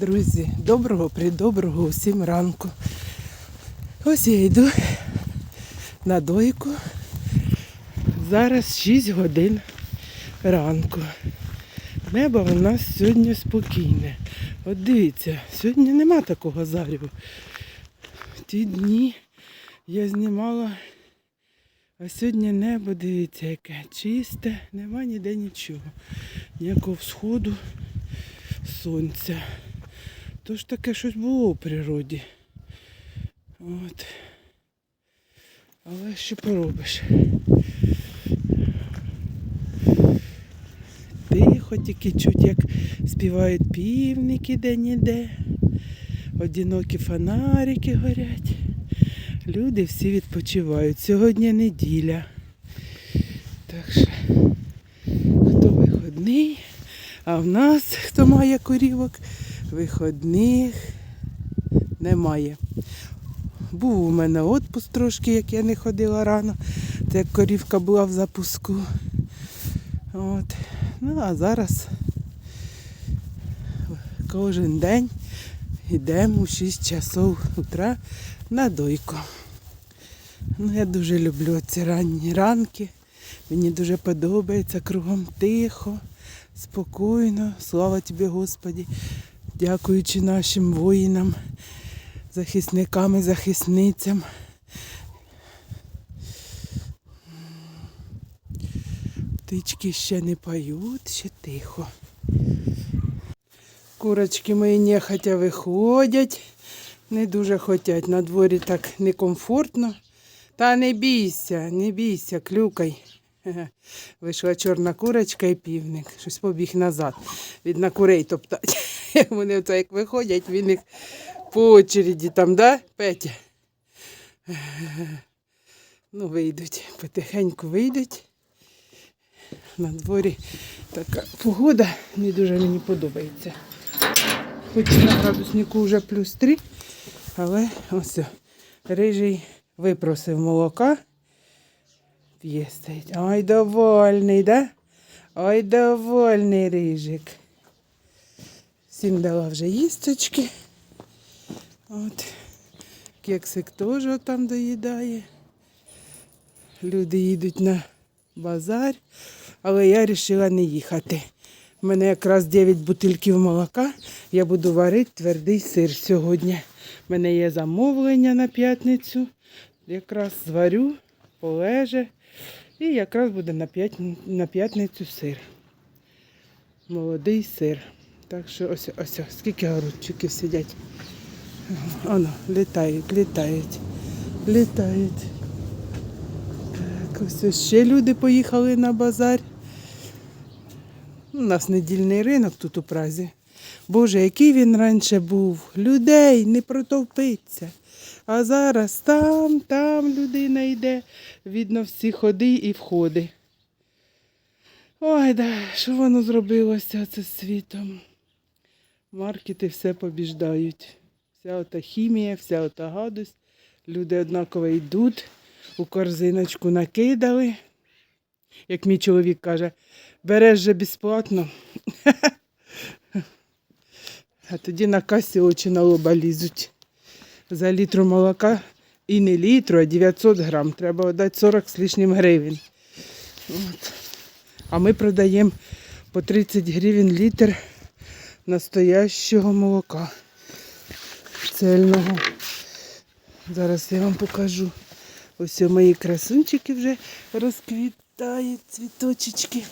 Друзі, доброго придоброго усім ранку. Ось я йду на дойку. Зараз 6 годин ранку. Небо у нас сьогодні спокійне. От дивіться, сьогодні нема такого заріву. Ті дні я знімала, а сьогодні небо, дивіться, яке чисте, нема ніде нічого. Ніякого всходу сонця. Тож таке щось було у природі. От. Але що поробиш? Тихо, тільки чуть, як співають півники де-ніде. Одинокі фонарики горять. Люди всі відпочивають. Сьогодні неділя. Так що, хто виходний, а в нас, хто має корівок, виходних немає. Був у мене відпуск трошки, як я не ходила рано. Це як корівка була в запуску. От. Ну а зараз кожен день йдемо у 6 часов утра на дойку. Ну, я дуже люблю ці ранні ранки. Мені дуже подобається кругом тихо, спокійно. Слава тобі, Господі. Дякуючи нашим воїнам, захисникам і захисницям. Птички ще не поють, ще тихо. Курочки мої нехотя виходять, не дуже хотять. На дворі так некомфортно. Та не бійся, не бійся, клюкай. Вийшла чорна курочка і півник. Щось побіг назад. Від на курей топтать. Вони оце як виходять, він їх по очереді там, да, Петя? Ну, вийдуть, потихеньку вийдуть. На дворі така погода не дуже мені подобається. Хоч на градуснику вже плюс 3, але ось рижий випросив молока. П'є стоїть. Ай, довольний, да? Ой, довольний рижик. Всім дала вже їсточки. От. Кексик теж там доїдає. Люди їдуть на базар, але я вирішила не їхати. У мене якраз 9 бутильків молока. Я буду варити твердий сир сьогодні. У мене є замовлення на п'ятницю. Якраз зварю, полеже. І якраз буде на, п'ятницю сир. Молодий сир. Так що ось ось, скільки городчиків сидять. Оно, літають, літають, літають. Так, ось ще люди поїхали на базар. У нас недільний ринок тут у Празі. Боже, який він раніше був. Людей не протовпиться. А зараз там, там людина йде. Видно всі ходи і входи. Ой, да, що воно зробилося це з світом? Маркети все побіждають. Вся ота хімія, вся ота гадость. Люди однаково йдуть, у корзиночку накидали. Як мій чоловік каже, береш же безплатно. А тоді на касі очі на лоба лізуть. За літру молока і не літру, а 900 грам. Треба дати 40 з лишнім гривень. От. А ми продаємо по 30 гривень літр настоящого молока. Цельного. Зараз я вам покажу. Ось мої красунчики вже розквітають цвіточечки.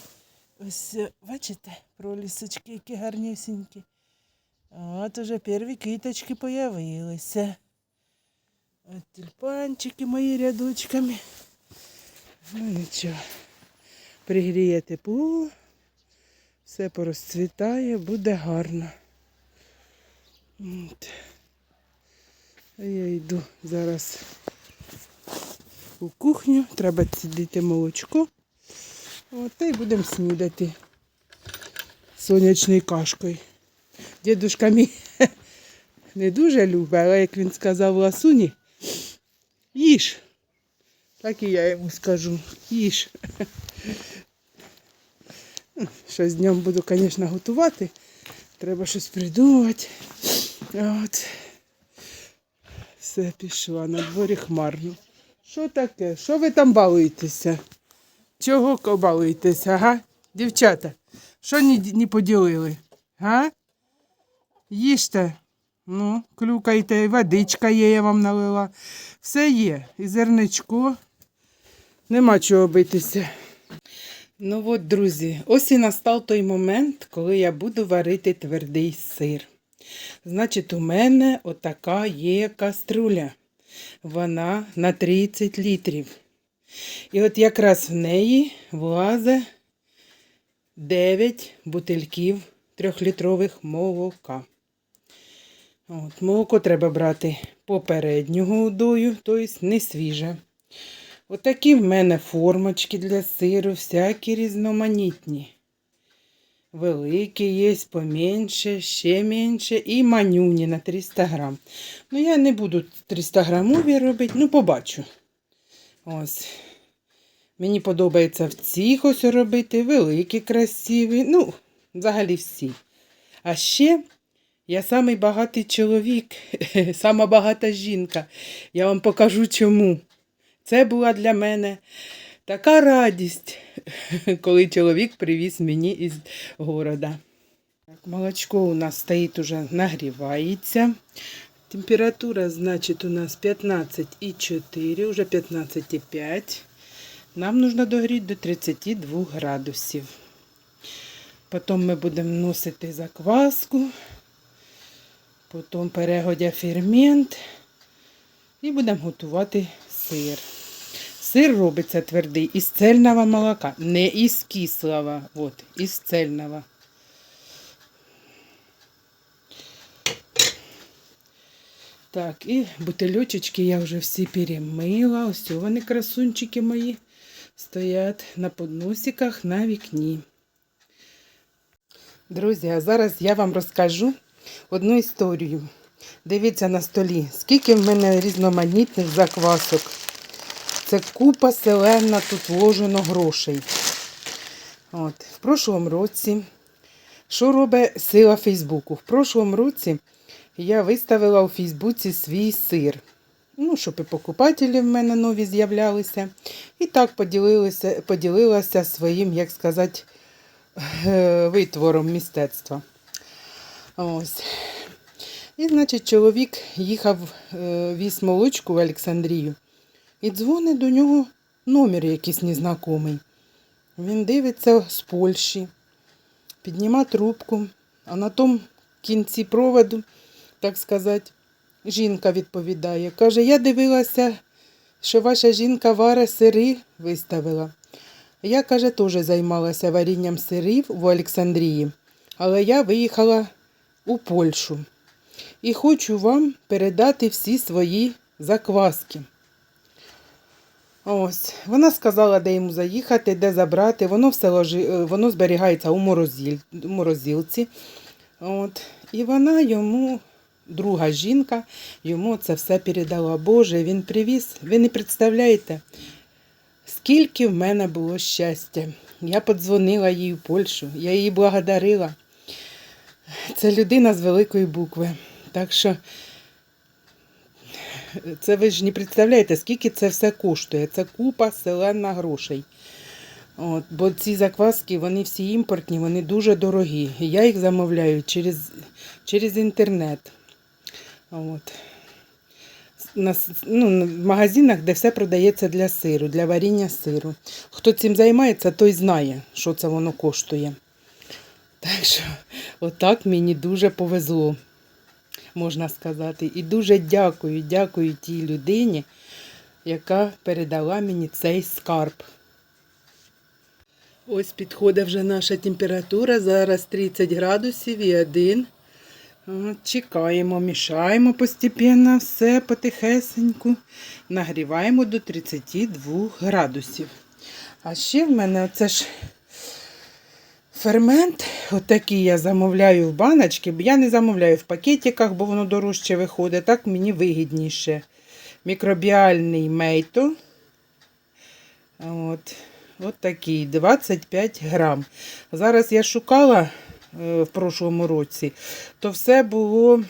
Ось, бачите, пролісочки, які гарнюсінькі. От уже перві квіточки появилися. От тюльпанчики мої рядочками. Ну нічого. Пригріє тепло, все порозцвітає, буде гарно. От. Я йду зараз у кухню, треба цідити молочко. От, та й будемо снідати сонячною кашкою. Дідушка мій не дуже любить, але як він сказав ласуні, їж. Так і я йому скажу, їж. Щось днем буду, звісно, готувати. Треба щось придумати. От. Все пішла, на дворі хмарно. Що таке? Що ви там балуєтеся? Чого балуєтеся, га? Дівчата, що не, не поділили? Га? Їжте. Ну, клюкайте, водичка є, я вам налила. Все є. І зерничко. Нема чого битися. Ну от, друзі, ось і настав той момент, коли я буду варити твердий сир. Значить, у мене отака є каструля. Вона на 30 літрів. І от якраз в неї влазить 9 бутильків трьохлітрових молока. От, молоко треба брати попереднього удою, тобто не свіже. Отакі в мене формочки для сиру, всякі різноманітні. Великі є, поменше, ще менше і манюні на 300 грам. Ну, я не буду 300 грамові робити, ну побачу. Ось. Мені подобається в цих ось робити, великі, красиві, ну, взагалі всі. А ще я самий багатий чоловік, сама багата жінка. Я вам покажу чому. Це була для мене така радість, коли чоловік привіз мені із города. Так, молочко у нас стоїть уже нагрівається. Температура, значить, у нас 15,4, уже 15,5. Нам нужно догріти до 32 градусів. Потім ми будемо вносити закваску, потім перегодя фермент і будемо готувати сир. Сир робиться твердий із цельного молока, не із кислого, от, із цельного. Так, і бутильочки я вже всі перемила. Ось вони красунчики мої стоять на подносиках на вікні. Друзі, а зараз я вам розкажу одну історію. Дивіться на столі, скільки в мене різноманітних заквасок. Це купа селена тут вложено грошей. От. В прошлому році, що робить сила Фейсбуку? В прошлому році я виставила у Фейсбуці свій сир. Ну, щоб і покупателі в мене нові з'являлися. І так поділилася, поділилася своїм, як сказати, е, витвором мистецтва. Ось. І, значить, чоловік їхав, е, віз молочку в Олександрію. І дзвонить до нього номер якийсь незнакомий. Він дивиться з Польщі, підніма трубку, а на тому кінці проводу, так сказати, жінка відповідає. Каже, я дивилася, що ваша жінка варе сири виставила. Я, каже, теж займалася варінням сирів в Олександрії, але я виїхала у Польщу і хочу вам передати всі свої закваски. Ось, вона сказала, де йому заїхати, де забрати. Воно все ложи, е, воно зберігається у, морозиль, у морозилці. От. І вона йому, друга жінка, йому це все передала. Боже, він привіз. Ви не представляєте, скільки в мене було щастя. Я подзвонила їй в Польщу, я її благодарила. Це людина з великої букви. Так що це ви ж не представляєте, скільки це все коштує. Це купа селена грошей. От, бо ці закваски, вони всі імпортні, вони дуже дорогі. Я їх замовляю через, через інтернет. От. На, ну, в магазинах, де все продається для сиру, для варіння сиру. Хто цим займається, той знає, що це воно коштує. Так що, отак мені дуже повезло можна сказати. І дуже дякую, дякую тій людині, яка передала мені цей скарб. Ось підходить вже наша температура. Зараз 30 градусів і один. Чекаємо, мішаємо постепенно все потихесеньку. Нагріваємо до 32 градусів. А ще в мене оце ж Фермент, отакий я замовляю в баночки, бо я не замовляю в пакетиках, бо воно дорожче виходить. Так мені вигідніше. Мікробіальний мейто. От, от такий 25 грам. Зараз я шукала е, в прошлому році, то все було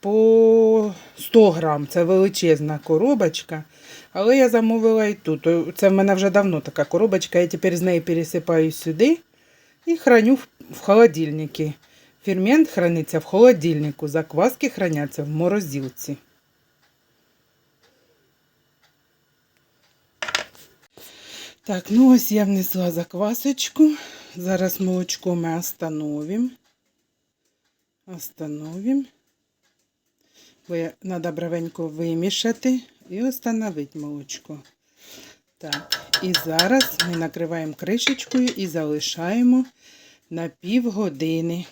по 100 грам. Це величезна коробочка. Але я замовила і тут. Це в мене вже давно така коробочка. Я тепер з неї пересипаю сюди і храню в- холодильнику. Фермент храниться в холодильнику, закваски храняться в морозилці. Так, ну ось я внесла заквасочку. Зараз молочко ми остановим. Остановим. Бо треба бравенько вимішати і остановити молочко. Так, і зараз ми накриваємо кришечкою і залишаємо на півгодини.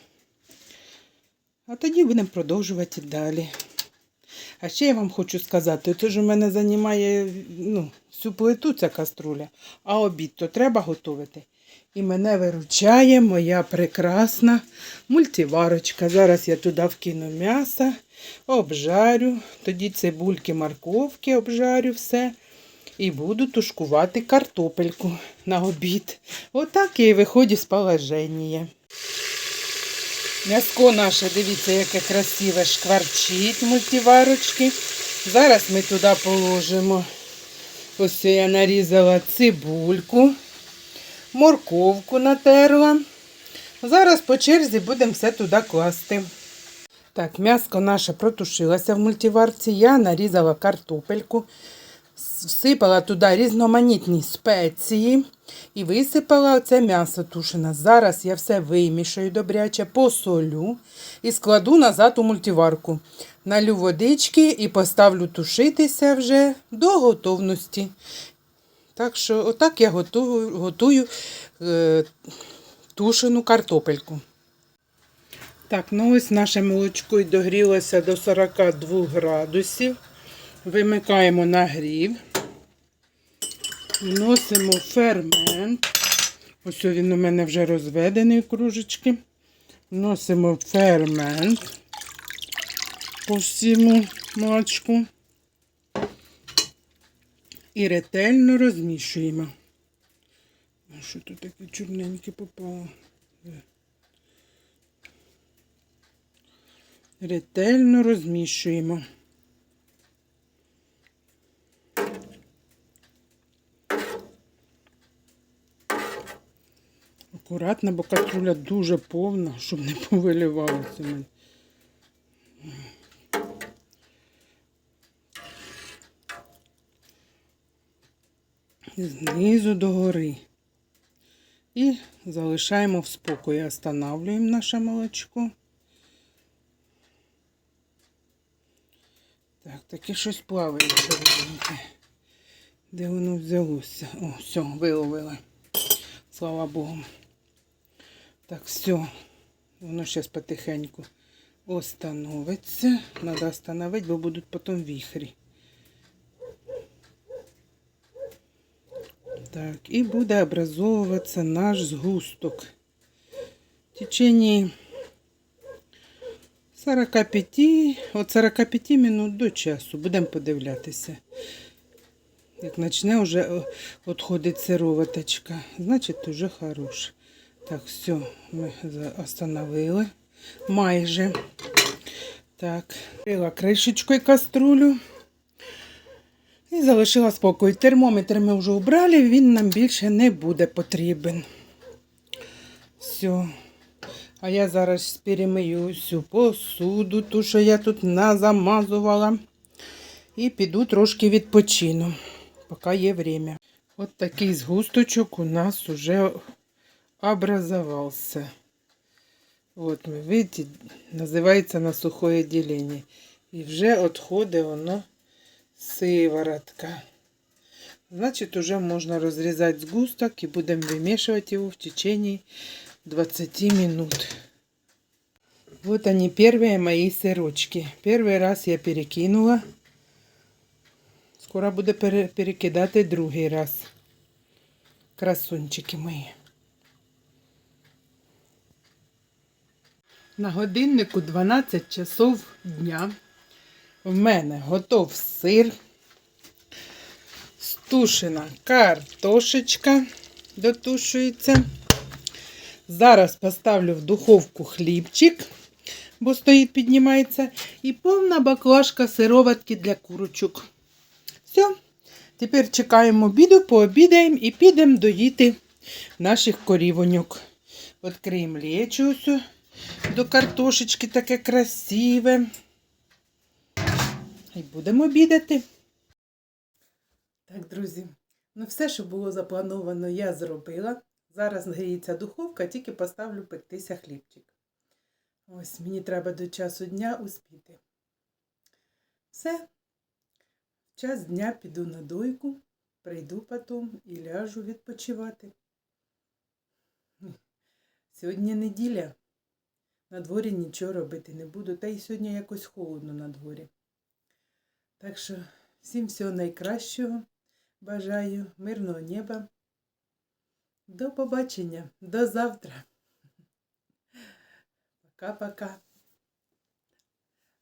А тоді будемо продовжувати далі. А ще я вам хочу сказати, це ж у мене займає ну, всю плиту ця каструля, а обід то треба готувати. І мене виручає моя прекрасна мультиварочка. Зараз я туди вкину м'ясо, обжарю, тоді цибульки, морковки обжарю все. І буду тушкувати картопельку на обід. Отак я і виходжу з положення. М'яско наше, дивіться, яке красиве шкварчить мультиварочки. Зараз ми туди положимо. Ось я нарізала цибульку, морковку натерла. Зараз по черзі будемо все туди класти. Так, м'яско наше протушилося в мультиварці. Я нарізала картопельку, всипала туди різноманітні спеції і висипала оце м'ясо тушене. Зараз я все вимішаю добряче, посолю і складу назад у мультиварку. Налю водички і поставлю тушитися вже до готовності. Так що, отак я готую, готую е, тушену картопельку. Так, ну ось наше молочко й догрілося до 42 градусів. Вимикаємо нагрів. Вносимо фермент. Ось він у мене вже розведений в кружечки. Вносимо фермент по всьому молочку. І ретельно розмішуємо. Що тут таке чорненьке попало? Ретельно розмішуємо. Акуратно, бо катруля дуже повна, щоб не повиливалося. в. Знизу до гори. І залишаємо в спокої. Останавлюємо наше молочко. Так, таке щось чорненьке. Де воно взялося? О, все, виловила. Слава Богу. Так, все. Воно зараз потихеньку остановиться. Надо остановити, бо будуть потім віхрі. Так, і буде образовуватися наш згусток. В течение 45, от 45 минут до часу. Будемо подивлятися. Як почне вже відходити сироваточка, значить вже хороше. Так, все, ми остановили. Майже. Так, крила кришечкою каструлю. І залишила спокій. Термометр ми вже убрали, він нам більше не буде потрібен. Все. А я зараз перемию всю посуду, ту, що я тут назамазувала. І піду трошки відпочину, поки є время. От такий згусточок у нас уже образовался. Вот ми, видите, називається на сухое ділення. І вже відходить воно сиворотка. Значить, уже можна розрізати згусток і будемо вимішувати його в течение 20 минут. Вот они, первые мои сырочки. Первый раз я перекинула. Скоро буду пере- перекидати другий раз. Красунчики мої. На годиннику 12 часов дня. В мене готов сир. Стушена картошечка дотушується. Зараз поставлю в духовку хлібчик, бо стоїть, піднімається, і повна баклажка сироватки для курочок. Все. Тепер чекаємо обіду, пообідаємо і підемо доїти наших корівоньок. Відкриємо ось до картошечки таке красиве. І будемо обідати. Так, друзі, ну все, що було заплановано, я зробила. Зараз гріється духовка, тільки поставлю пектися хлібчик. Ось мені треба до часу дня успіти. Все. Час дня піду на дойку, прийду потім і ляжу відпочивати. Сьогодні неділя. На дворі нічого робити не буду, та й сьогодні якось холодно на дворі. Так що всім всього найкращого. Бажаю мирного неба. До побачення, до завтра. Пока-пока.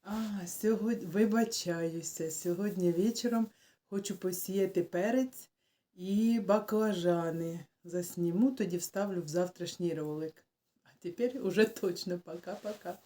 А, сьогодні вибачаюся. Сьогодні вечором хочу посіяти перець і баклажани. Засніму, тоді вставлю в завтрашній ролик. А тепер уже точно пока-пока.